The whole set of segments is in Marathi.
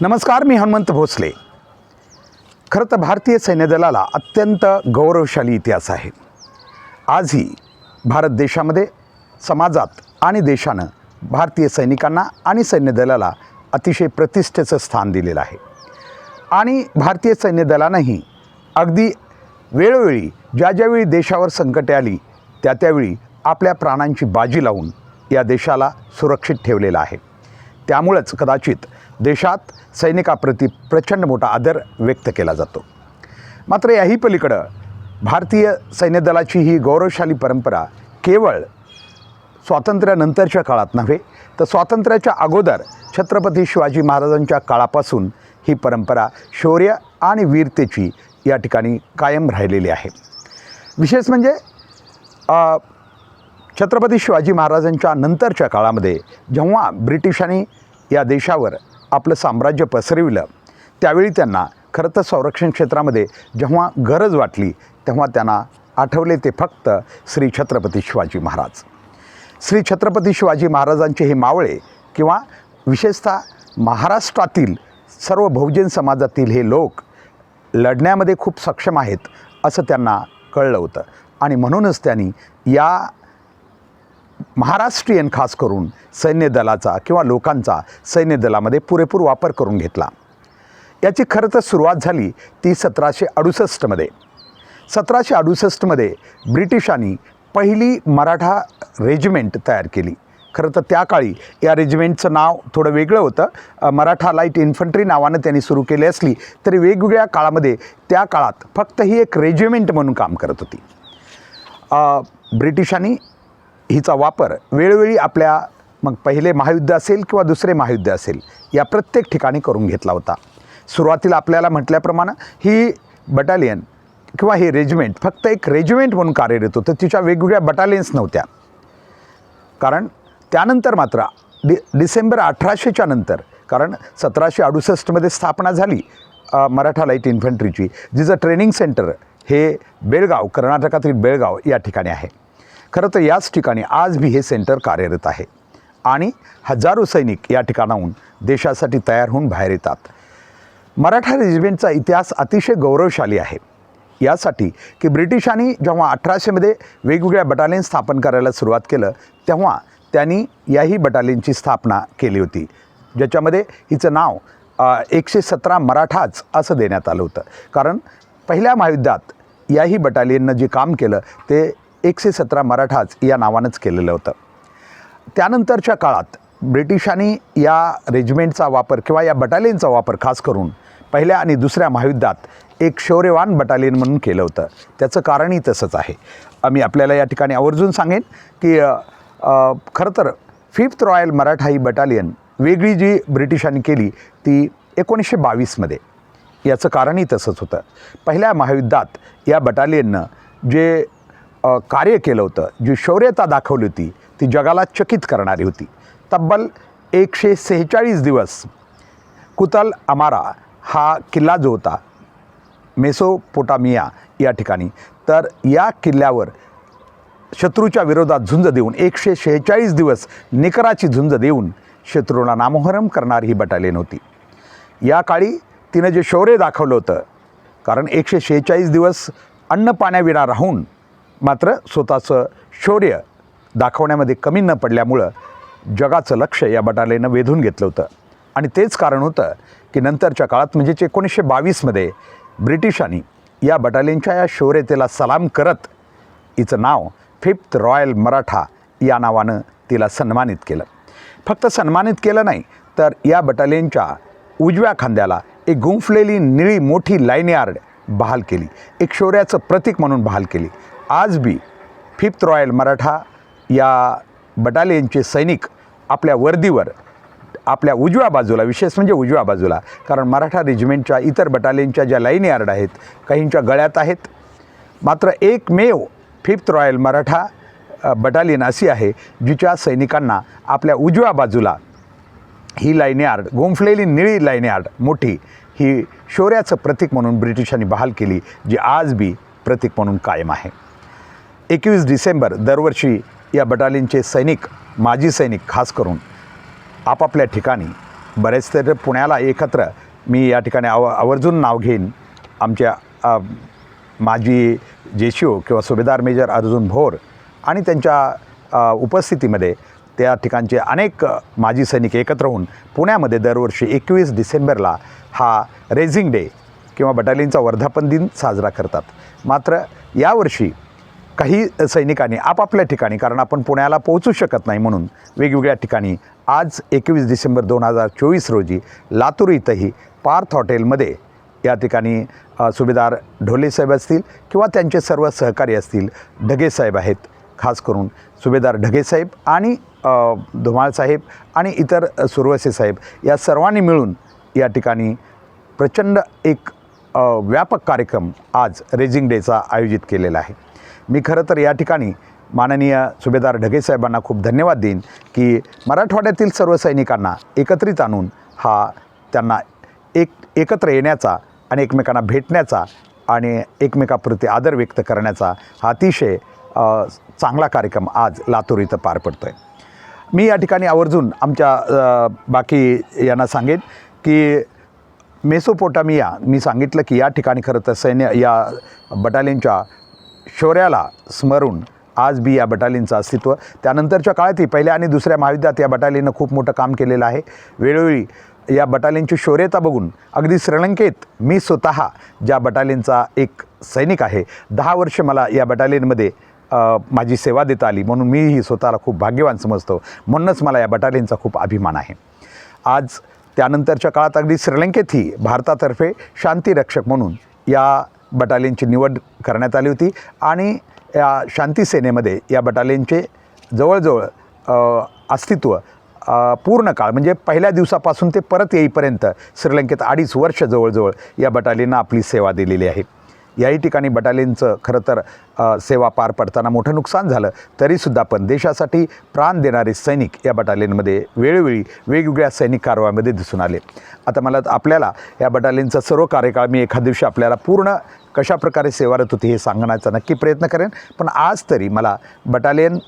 नमस्कार मी हनुमंत भोसले. खरं तर भारतीय सैन्यदलाला अत्यंत गौरवशाली इतिहास आहे. आजही भारत देशामध्ये समाजात आणि देशानं भारतीय सैनिकांना आणि सैन्यदलाला अतिशय प्रतिष्ठेचं स्थान दिलेलं आहे. आणि भारतीय सैन्यदलानंही अगदी वेळोवेळी ज्या ज्यावेळी देशावर संकटे आली त्या त्यावेळी आपल्या प्राणांची बाजी लावून या देशाला सुरक्षित ठेवलेलं आहे. त्यामुळंच कदाचित देशात सैनिकाप्रती प्रचंड मोठा आदर व्यक्त केला जातो. मात्र याही पलीकडं भारतीय सैन्यदलाची ही गौरवशाली परंपरा केवळ स्वातंत्र्यानंतरच्या काळात नव्हे तर स्वातंत्र्याच्या अगोदर छत्रपती शिवाजी महाराजांच्या काळापासून ही परंपरा शौर्य आणि वीरतेची या ठिकाणी कायम राहिलेली आहे. विशेष म्हणजे छत्रपती शिवाजी महाराजांच्या नंतरच्या काळामध्ये जेव्हा ब्रिटिशांनी या देशावर आपलं साम्राज्य पसरविलं त्यावेळी त्यांना खरं तर संरक्षण क्षेत्रामध्ये जेव्हा गरज वाटली तेव्हा त्यांना आठवले ते फक्त श्री छत्रपती शिवाजी महाराज. श्री छत्रपती शिवाजी महाराजांचे हे मावळे किंवा विशेषतः महाराष्ट्रातील सर्व बहुजन समाजातील हे लोक लढण्यामध्ये खूप सक्षम आहेत असं त्यांना कळलं होतं. आणि म्हणूनच त्यांनी या महाराष्ट्रीयन खास करून सैन्य दलाचा किंवा लोकांचा सैन्य दलामध्ये पुरेपूर वापर करून घेतला. याची खरं तर सुरुवात झाली ती सतराशे अडुसष्टमध्ये सतराशे अडुसष्टमध्ये ब्रिटिशांनी पहिली मराठा रेजिमेंट तयार केली. खरं तर त्या काळी या रेजिमेंटचं नाव थोडं वेगळं होतं. मराठा लाइट इन्फंट्री नावानं त्यांनी सुरू केली असली तरी वेगवेगळ्या काळामध्ये त्या काळात फक्त ही एक रेजिमेंट म्हणून काम करत होती. ब्रिटिशांनी हिचा वापर वेळोवेळी आपल्या मग पहिले महायुद्ध असेल किंवा दुसरे महायुद्ध असेल या प्रत्येक ठिकाणी करून घेतला होता. सुरुवातीला आपल्याला म्हटल्याप्रमाणे ही बटालियन किंवा हे रेजिमेंट फक्त एक रेजिमेंट म्हणून कार्यरत होतं तिच्या वेगवेगळ्या बटालियन्स नव्हत्या. कारण त्यानंतर मात्र डि डिसेंबर अठराशेच्या नंतर कारण सतराशे अडुसष्टमध्ये स्थापना झाली मराठा लाइट इन्फंट्रीची जिचं ट्रेनिंग सेंटर हे बेळगाव कर्नाटकातील बेळगाव या ठिकाणी आहे. खरं तर याच ठिकाणी आज भी हे सेंटर कार्यरत आहे. आणि हजारो सैनिक या ठिकाणाहून देशासाठी तयार होऊन बाहेर येतात. मराठा रेजिमेंटचा इतिहास अतिशय गौरवशाली आहे. यासाठी की ब्रिटिशांनी जेव्हा अठराशेमध्ये वेगवेगळ्या बटालियन स्थापन करायला सुरुवात केलं तेव्हा त्यांनी याही बटालियनची स्थापना केली होती. ज्याच्यामध्ये हिचं नाव एकशे सतरा मराठाच असं देण्यात आलं होतं. कारण पहिल्या महायुद्धात याही बटालियननं जे काम केलं ते एकशे सतरा मराठाच या नावानंच केलेलं होतं. त्यानंतरच्या काळात ब्रिटिशांनी या रेजिमेंटचा वापर किंवा या बटालियनचा वापर खास करून पहिल्या आणि दुसऱ्या महायुद्धात एक शौर्यवान बटालियन म्हणून केलं होतं. त्याचं कारणही तसंच आहे. आम्ही आपल्याला या ठिकाणी आवर्जून सांगेन की खरं तर फिफ्थ रॉयल मराठा ही बटालियन वेगळी जी ब्रिटिशांनी केली ती एकोणीसशे बावीसमध्ये याचं कारणही तसंच होतं. पहिल्या महायुद्धात या बटालियननं जे कार्य केलं होतं. जी शौर्यता दाखवली होती ती जगाला चकित करणारी होती. तब्बल एकशे सेहेचाळीस दिवस कुतल अमारा हा किल्ला जो होता मेसोपोटामिया या ठिकाणी तर या किल्ल्यावर शत्रूच्या विरोधात झुंज देऊन एकशे शेहेचाळीस दिवस निकराची झुंज देऊन शत्रूला नामोहरम करणारी ही बटालियन होती. या काळी तिनं जे शौर्य दाखवलं होतं कारण एकशे शेहेचाळीस दिवस अन्न पाण्याविना राहून मात्र स्वतःचं शौर्य दाखवण्यामध्ये कमी न पडल्यामुळं जगाचं लक्ष या बटालेनं वेधून घेतलं होतं. आणि तेच कारण होतं की नंतरच्या काळात म्हणजेच एकोणीसशे बावीसमध्ये ब्रिटिशांनी या बटालियनच्या या शौर्यतेला सलाम करत हिचं नाव फिफ्थ रॉयल मराठा या नावानं तिला सन्मानित केलं. फक्त सन्मानित केलं नाही तर या बटालियनच्या उजव्या खांद्याला एक गुंफलेली निळी मोठी लाईन यार्ड बहाल केली. एक शौर्याचं प्रतीक म्हणून बहाल केली. आज बी फिफ्थ रॉयल मराठा या बटालियनचे सैनिक आपल्या वर्दीवर आपल्या उजव्या बाजूला विशेष म्हणजे उजव्या बाजूला कारण मराठा रेजिमेंटच्या इतर बटालियनच्या ज्या लाईन यार्ड आहेत काहींच्या गळ्यात आहेत. मात्र एकमेव फिफ्थ रॉयल मराठा बटालियन अशी आहे जिच्या सैनिकांना आपल्या उजव्या बाजूला ही लाईन यार्ड गोंफलेली निळी लाईन यार्ड मोठी ही शौर्याचं प्रतीक म्हणून ब्रिटिशांनी बहाल केली जी आज बी प्रतीक म्हणून कायम आहे. एकवीस डिसेंबर दरवर्षी या बटालियनचे सैनिक माजी सैनिक खास करून आपापल्या ठिकाणी बरेच तर पुण्याला एकत्र मी या ठिकाणी आव आवर्जून नाव घेईन. आमच्या माजी जेशिओ किंवा सुभेदार मेजर अर्जुन भोर आणि त्यांच्या उपस्थितीमध्ये त्या ठिकाणचे अनेक माजी सैनिक एकत्र होऊन पुण्यामध्ये दरवर्षी एकवीस डिसेंबरला हा रेझिंग डे किंवा बटालियनचा वर्धापन दिन साजरा करतात. मात्र यावर्षी काही सैनिकांनी आपापल्या ठिकाणी कारण आपण पुण्याला पोहोचू शकत नाही म्हणून वेगवेगळ्या ठिकाणी आज एकवीस डिसेंबर दोन हजार चोवीस रोजी लातूर इथंही पार्थ हॉटेलमध्ये या ठिकाणी सुभेदार ढोले साहेब असतील किंवा त्यांचे सर्व सहकारी असतील ढगे साहेब आहेत खास करून सुभेदार ढगे साहेब आणि अ, धुमाळ साहेब आणि इतर सुरवसे साहेब या सर्वांनी मिळून या ठिकाणी प्रचंड एक व्यापक कार्यक्रम आज रेझिंग डेचा आयोजित केलेला आहे. मी खरं तर या ठिकाणी माननीय सुभेदार ढगे साहेबांना खूप धन्यवाद देईन की मराठवाड्यातील सर्व सैनिकांना एकत्रित आणून हा त्यांना एक एकत्र येण्याचा आणि एकमेकांना भेटण्याचा आणि एकमेकाप्रती आदर व्यक्त करण्याचा हा अतिशय चांगला कार्यक्रम आज लातूर इथं पार पडतो आहे मी या ठिकाणी आवर्जून आमच्या बाकी यांना सांगेन की मेसोपोटामिया मी सांगितलं की या ठिकाणी खरं तर सैन्य या बटालियनच्या शौर्याला स्मरून आज बी या बटालियनचं अस्तित्व. त्यानंतरच्या काळातही पहिल्या आणि दुसऱ्या महायुद्धात या बटालियननं खूप मोठं काम केलेलं आहे. वेळोवेळी या बटालियनची शौर्यता बघून अगदी श्रीलंकेत मी स्वतः ज्या बटालियनचा एक सैनिक आहे दहा वर्ष मला या बटालियनमध्ये माझी सेवा देता आली. म्हणून मीही स्वतःला खूप भाग्यवान समजतो. म्हणूनच मला या बटालियनचा खूप अभिमान आहे. आज त्यानंतरच्या काळात अगदी श्रीलंकेतही भारतातर्फे शांतीरक्षक म्हणून या बटालियनची निवड करण्यात आली होती. आणि या शांती सेनेमध्ये या बटालियनचे जवळजवळ अस्तित्व पूर्ण काळ म्हणजे पहिल्या दिवसापासून ते परत येईपर्यंत श्रीलंकेत अडीच वर्ष जवळजवळ या बटालियननं आपली सेवा दिलेली आहे. याही ठिकाणी बटालियनचं खरं तर सेवा पार पडताना मोठं नुकसान झालं. तरीसुद्धा पण देशासाठी प्राण देणारे सैनिक या बटालियनमध्ये वेळोवेळी वेगवेगळ्या सैनिक कारवायामध्ये दिसून आले. आता मला आपल्याला या बटालियनचा सर्व कार्यकाळ मी एखाद दिवशी आपल्याला पूर्ण कशाप्रकारे सेवारत होती हे सांगण्याचा नक्की प्रयत्न करेन. पण आज तरी मला बटालियन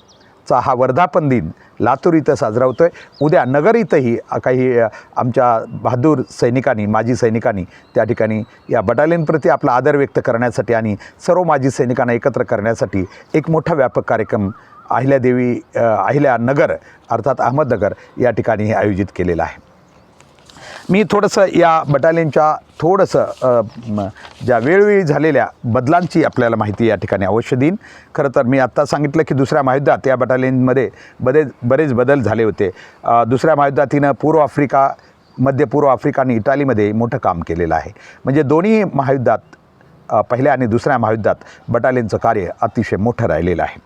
चा हा वर्धापन दिन लातूर इथं साजरा होतो आहे उद्या नगर इथंही काही आमच्या बहादूर सैनिकांनी माजी सैनिकांनी त्या ठिकाणी या बटालियनप्रती आपला आदर व्यक्त करण्यासाठी आणि सर्व माजी सैनिकांना एकत्र करण्यासाठी एक मोठा व्यापक कार्यक्रम अहिल्यादेवी अहिल्या अहिल्यानगर अर्थात अहमदनगर या ठिकाणी आयोजित केलेला आहे. मी थोडंसं या बटालियनच्या थोडंसं ज्या वेळोवेळी झालेल्या बदलांची आपल्याला माहिती या ठिकाणी अवश्य देईन. खरं तर मी आत्ता सांगितलं की दुसऱ्या महायुद्धात या बटालियनमध्ये बरेच बरेच बदल झाले होते. दुसऱ्या महायुद्धात तिनं पूर्व आफ्रिका मध्य पूर्व आफ्रिका आणि इटालीमध्ये मोठं काम केलेलं आहे. म्हणजे दोन्ही महायुद्धात पहिल्या आणि दुसऱ्या महायुद्धात बटालियनचं कार्य अतिशय मोठं राहिलेलं आहे.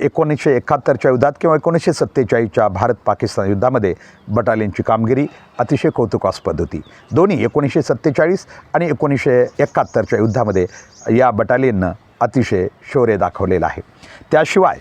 एकोणीसशे एकाहत्तरच्या युद्धात किंवा एकोणीसशे सत्तेचाळीसच्या भारत पाकिस्तान युद्धामध्ये बटालियनची कामगिरी अतिशय कौतुकास्पद होती. दोन्ही एकोणीसशे सत्तेचाळीस आणि एकोणीसशे एकाहत्तरच्या युद्धामध्ये या बटालियननं अतिशय शौर्य दाखवलेलं आहे. त्याशिवाय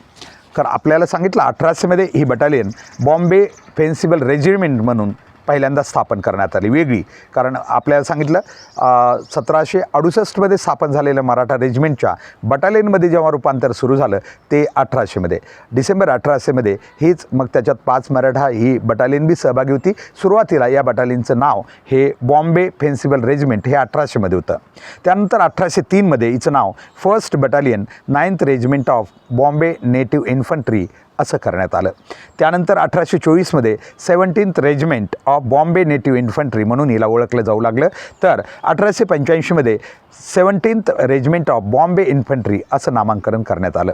तर आपल्याला सांगितलं अठराशेमध्ये ही बटालियन बॉम्बे फेन्सिबल रेजिमेंट म्हणून पहिल्यांदा स्थापन करण्यात आली. वेगळी. कारण आपल्याला सांगितलं सतराशे अडुसष्टमध्ये स्थापन झालेलं मराठा रेजिमेंटच्या बटालियनमध्ये जेव्हा रूपांतर सुरू झालं ते अठराशेमध्ये डिसेंबर अठराशेमध्ये हीच मग त्याच्यात पाच मराठा ही बटालियन बी सहभागी होती. सुरुवातीला या बटालियनचं नाव हे बॉम्बे फेन्सिबल रेजिमेंट हे अठराशेमध्ये होतं. त्यानंतर अठराशे तीनमध्ये हिचं नाव first battalion ninth regiment of Bombay native infantry असं करण्यात आलं. त्यानंतर अठराशे चोवीसमध्ये seventeenth regiment of Bombay native infantry म्हणून हिला ओळखलं जाऊ लागलं. तर अठराशे पंच्याऐंशीमध्ये seventeenth regiment of Bombay infantry असं नामांकन करण्यात आलं.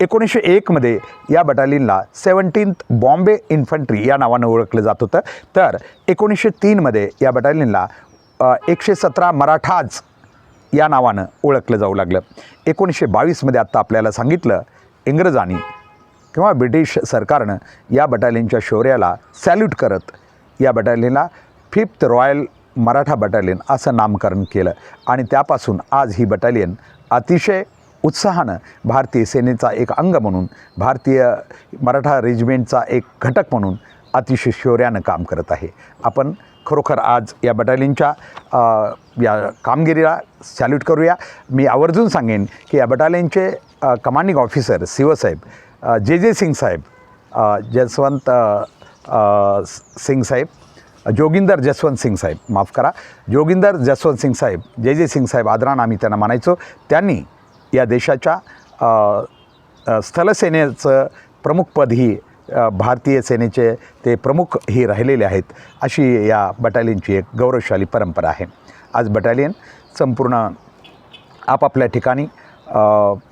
एकोणीसशे एकमध्ये या बटालियनला सेवन्टीन्थ बॉम्बे इन्फंट्री या नावानं ओळखलं जात होतं. तर एकोणीसशे तीनमध्ये या बटालियनला एकशे सतरा मराठाज या नावानं ओळखलं जाऊ लागलं. एकोणीसशे बावीसमध्ये आत्ता आपल्याला सांगितलं इंग्रजांनी किंवा ब्रिटिश सरकारनं या बटालियनच्या शौर्याला सॅल्यूट करत या बटालियनला फिफ्थ रॉयल मराठा बटालियन असं नामकरण केलं. आणि त्यापासून आज ही बटालियन अतिशय उत्साहानं भारतीय सेनेचा एक अंग म्हणून भारतीय मराठा रेजिमेंटचा एक घटक म्हणून अतिशय शौर्यानं काम करत आहे. आपण खरोखर आज या बटालियनच्या या कामगिरीला सॅल्यूट करूया. मी आवर्जून सांगेन की या बटालियनचे कमांडिंग ऑफिसर शिवसाहेब जे जे सिंग साहेब जसवंत सिंग साहेब जोगिंदर जसवंत सिंग साहेब माफ करा जोगिंदर जसवंत सिंग साहेब जे जे सिंग साहेब आदरान आम्ही त्यांना मानायचो त्यांनी या देशाच्या स्थलसेनेचं प्रमुख स्थलसेनेचं प्रमुखपद ही भारतीय सेनेचे ते प्रमुख ही राहिलेले आहेत अशी या बटालियनची एक गौरवशाली परंपरा आहे. आज बटालियन संपूर्ण आपापल्या ठिकाणी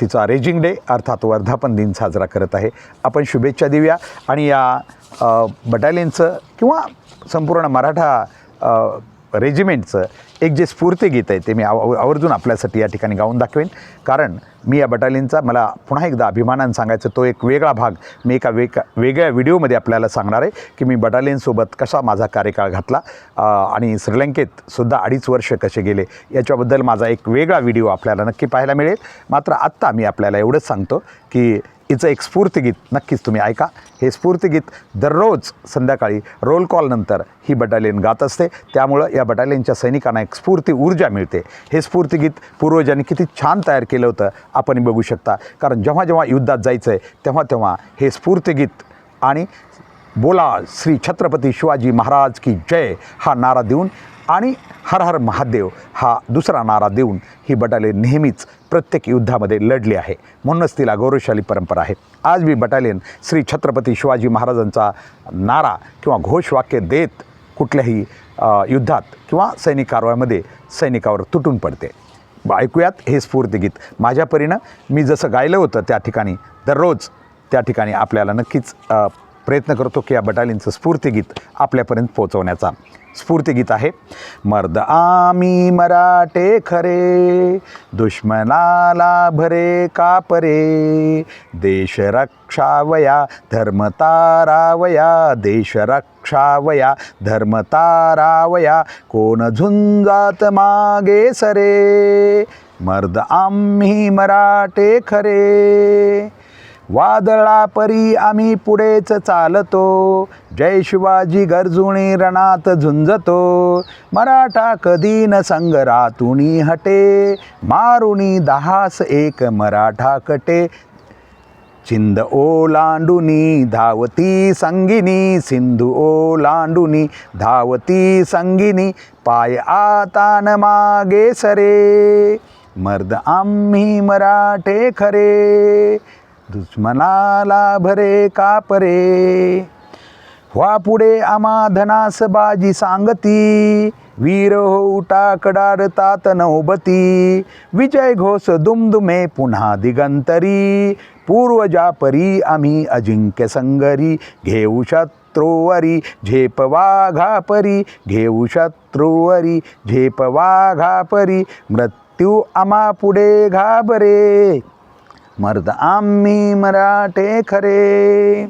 तिचा रेजिंग डे अर्थात वर्धापन दिन साजरा करत आहे. आपण शुभेच्छा देऊया आणि या बटालियनचं किंवा संपूर्ण मराठा रेजिमेंटचं एक जे स्फूर्तिगीत आहे ते मी आव आवर्जून आपल्यासाठी या ठिकाणी गाऊन दाखवेन. कारण मी या बटालियनचा मला पुन्हा एकदा अभिमानानं सांगायचं तो एक वेगळा भाग मी एका वेग वेगळ्या व्हिडिओमध्ये आपल्याला सांगणार आहे की मी बटालियनसोबत कसा माझा कार्यकाळ घातला आणि श्रीलंकेत सुद्धा अडीच वर्ष कसे गेले याच्याबद्दल माझा एक वेगळा व्हिडिओ आपल्याला नक्की पाहायला मिळेल. मात्र आत्ता मी आपल्याला एवढंच सांगतो की हिचं एक स्फूर्तगीत नक्कीच तुम्ही ऐका. हे स्फूर्तगीत दररोज संध्याकाळी रोल कॉलनंतर ही बटालियन गात असते. त्यामुळं या बटालियनच्या सैनिकांना एक स्फूर्ती ऊर्जा मिळते. हे स्फूर्तिगीत पूर्वजांनी किती छान तयार केलं होतं आपण बघू शकता. कारण जेव्हा जेव्हा युद्धात जायचं आहे तेव्हा तेव्हा हे स्फूर्तिगीत आणि बोला श्री छत्रपती शिवाजी महाराज की जय हा नारा देऊन आणि हर हर महादेव हा दुसरा नारा देऊन ही बटालियन नेहमीच प्रत्येक युद्धामध्ये लढली आहे. म्हणूनच तिला गौरवशाली परंपरा आहे. आज मी बटालियन श्री छत्रपती शिवाजी महाराजांचा नारा किंवा घोषवाक्य देत कुठल्याही युद्धात किंवा सैनिक कारवाईमध्ये सैनिकावर तुटून पडते. ऐकूयात हे स्फूर्तिगीत माझ्या परीनं मी जसं गायलं होतं त्या ठिकाणी दररोज त्या ठिकाणी आपल्याला नक्कीच प्रयत्न करतो की या बटालियनचं स्फूर्तिगीत आपल्यापर्यंत पोहोचवण्याचा. स्फूर्तिगीत आहे. मर्द आम्ही मराठे खरे दुश्मनाला भरे कापरे. देश रक्षावया धर्मतारावया देश रक्षावया धर्मतारावया कोण झुंजात मागे सरे? मर्द आम्ही मराठे खरे. वादळा परी आम्ही पुढेच चालतो. जय शिवाजी गरजुणी रणात झुंजतो. मराठा कधी न संगरातुणी हटे. मारुणी दहास एक मराठा कटे. चिंद ओलांडुनी धावती संगिनी सिंधू ओलांडुनी धावती संगिनी पाय आता न मागे सरे. मर्द आम्ही मराठे खरे. दुश्मनाला भरे कापरे व्हा पुढे आमा धनास बाजी सांगती. वीर हो उटा नौबती. विजय घोष दुमदुमे पुन्हा दिगंतरी. पूर्वजापरी आम्ही अजिंक्य संगरी. घेऊ शत्रुवरी झेप वाघापरी घेऊ शत्रुवरी झेप वाघापरी मृत्यू आमा पुढे घाबरे. मर्द आम्ही मराठे खरे.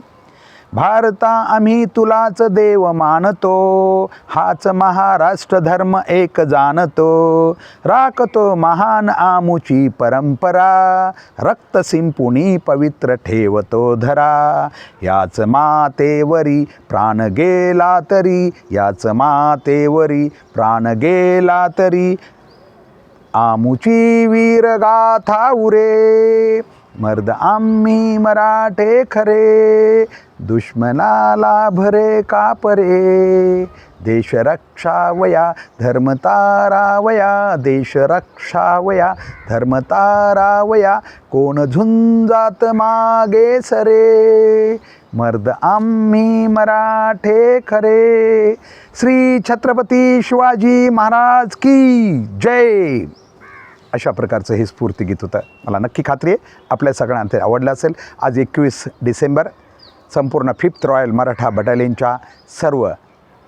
भारता आम्ही तुलाच देव मानतो हाच महाराष्ट्र धर्म एक जाणतो. राखतो महान आमुची परंपरा रक्त सिंपुणी पवित्र ठेवतो धरा. याच मातेवरी प्राण गेला तरी याच मातेवरी प्राण गेला तरी आमुची वीरगाथा उरे. मर्द आम्ही मराठे खरे दुश्मनाला भरे कापरे देश रक्षावया धर्मतारावया देश रक्षावया धर्मतारावया कोण झुंजात मागे सरे? मर्द आम्ही मराठे खरे श्री छत्रपती शिवाजी महाराज की जय! अशा प्रकारचं हे स्फूर्तिगीत होतं. मला नक्की खात्री आहे. आपल्या सगळ्यांना ते आवडलं असेल. आज एकवीस डिसेंबर संपूर्ण फिफ्थ रॉयल मराठा बटालियनच्या सर्व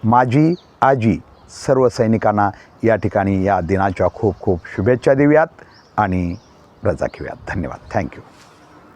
माजी आजी सर्व सैनिकांना या ठिकाणी या दिनाच्या खूप खूप शुभेच्छा देऊयात आणि रजा घेऊयात. धन्यवाद. थँक्यू